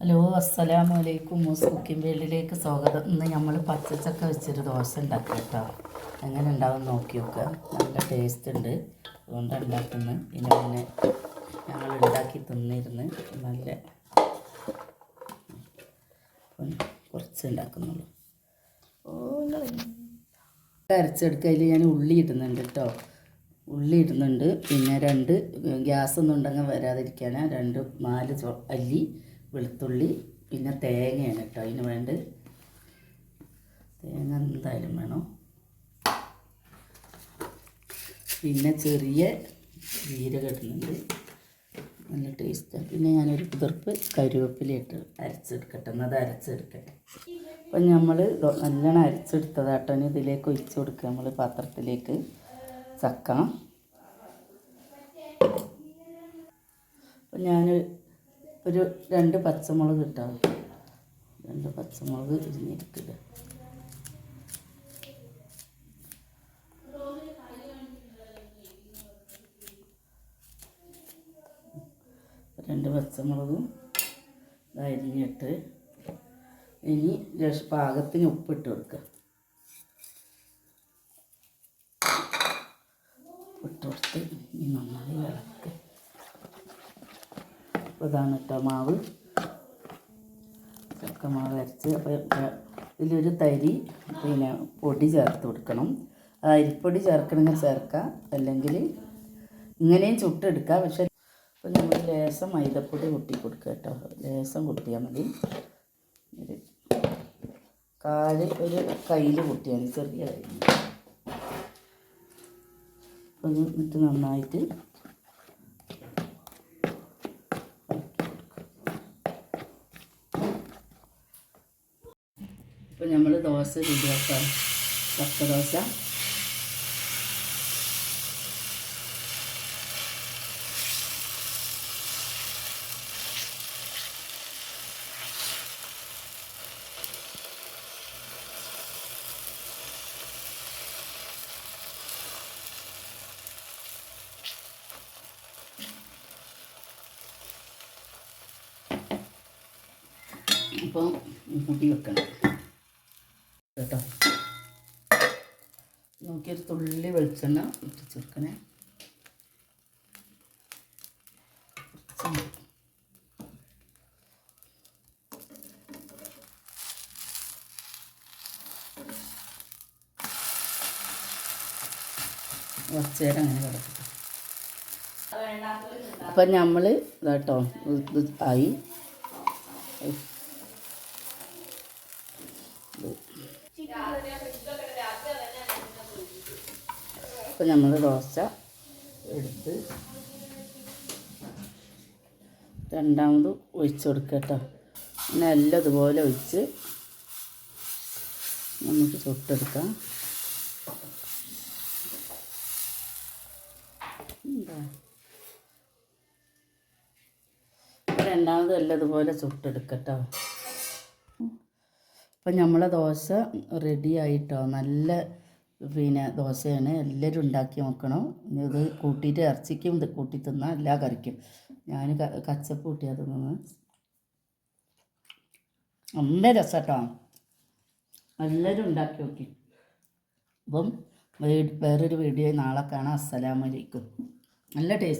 Hello അസ്സലാമു അലൈക്കും. മൂസ് cooking വേൾഡിലേക്ക് സ്വാഗതം. ഇന്ന് നമ്മൾ പച്ചച്ചക്ക വെച്ചൊരു ദോശ ഉണ്ടാക്കുക കേട്ടോ. എങ്ങനെ ഉണ്ടാവും നോക്കി നോക്കുക നല്ല ടേസ്റ്റ് ഉണ്ട്. അതുകൊണ്ടാണ് ഉണ്ടാക്കുന്നത് പിന്നെ പിന്നെ ഞങ്ങൾ ഉണ്ടാക്കി തിന്നിരുന്ന് നല്ല കുറച്ച് ഉണ്ടാക്കുന്നുള്ളൂ. അതിൽ ഞാൻ ഉള്ളി ഇടുന്നുണ്ട് കേട്ടോ. ഉള്ളി ഇടുന്നുണ്ട്. പിന്നെ രണ്ട് ഗ്യാസ് ഒന്നും ഉണ്ടെങ്കിൽ വരാതിരിക്കാൻ രണ്ട് നാല് അല്ലി വെളുത്തുള്ളി പിന്നെ തേങ്ങയാണ് കേട്ടോ അതിന് വേണ്ട തേങ്ങ എന്തായാലും വേണം. പിന്നെ ചെറിയ ജീരകം ഇടുന്നുണ്ട്. നല്ല ടേസ്റ്റാണ് പിന്നെ ഞാനൊരു കുതിർപ്പ് കരുവേപ്പില ഇട്ട് അരച്ചെടുക്കട്ടെ. എന്നത് അരച്ചെടുക്കട്ടെ. അപ്പം നമ്മൾ നല്ലോണം അരച്ചെടുത്തതാട്ടോ ഇനി ഇതിലേക്ക് ഒഴിച്ചു കൊടുക്കുക നമ്മൾ പാത്രത്തിലേക്ക്. ചക്ക. അപ്പം ഞാൻ ഒരു രണ്ട് പച്ചമുളക് ഇട്ടാൽ രണ്ട് പച്ചമുളക് ഇരിഞ്ഞിരിക്കുക രണ്ട് പച്ചമുളകും അരിഞ്ഞിട്ട് ഇനി പാകത്തിന് ഉപ്പിട്ട് കൊടുക്കുക ഉപ്പിട്ട് കൊടുത്ത് ഇനി നന്നായി ഇളക്കുക ഇതാണ് കേട്ടോ മാവ്. ചക്ക മാവ് അരച്ച് അപ്പോൾ ഇതിലൊരു തരി പിന്നെ പൊടി ചേർത്ത് കൊടുക്കണം. അരിപ്പൊടി ചേർക്കണമെങ്കിൽ ചേർക്കാം. അല്ലെങ്കിൽ ഇങ്ങനെയും ചുട്ടെടുക്കുക പക്ഷെ ഇപ്പം നമ്മൾ ലേസം മൈദപ്പൊടി കുട്ടി കൊടുക്കുക കേട്ടോ ലേസം കുട്ടിയാൽ മതി. ഒരു കാൽ ഒരു കയ്യിൽ കുട്ടിയാൽ ചെറിയ കയ്യിൽ. എന്നിട്ട് നന്നായിട്ട് ഇപ്പം നമ്മൾ ദോശ റെഡിയാക്കാം. ചക്ക ദോശ. അപ്പോൾ കൂട്ടി വെക്കണം. കേട്ടോ. നോക്കിയൊരു തുള്ളി വെളിച്ചെണ്ണ ഇട്ട് ചേർക്കണേ കുറച്ച് നേരം അങ്ങനെ കിടക്കും. അപ്പം നമ്മൾ ഇതാട്ടോ ഇത് ആയി. അപ്പം നമ്മൾ ദോശ എടുത്ത് രണ്ടാമത് ഒഴിച്ച് കൊടുക്കുക കേട്ടോ. പിന്നെ എല്ലാം ഇതുപോലെ ഒഴിച്ച് നമുക്ക് ചുട്ടെടുക്കാം. എന്താ? രണ്ടാമത് എല്ലാം ഇതുപോലെ ചുട്ടെടുക്കട്ടോ അപ്പം നമ്മളെ ദോശ റെഡി ആയിട്ടോ? നല്ല പിന്നെ ദോശയാണ്. എല്ലാവരും ഉണ്ടാക്കി നോക്കണം. ഇത് കൂട്ടിയിട്ട് ഇറച്ചിക്കും ഇത് കൂട്ടി തിന്നാൽ എല്ലാ കറിക്കും. ഞാൻ കച്ചപ്പ് കൂട്ടിയാൽ തിന്നുന്നത് നല്ല രസം കേട്ടോ എല്ലാവരും ഉണ്ടാക്കി നോക്കി. അപ്പം വേറൊരു വീഡിയോ നാളെ കാണാം. അസ്സലാമലൈക്കും നല്ല ടേസ്റ്റ്.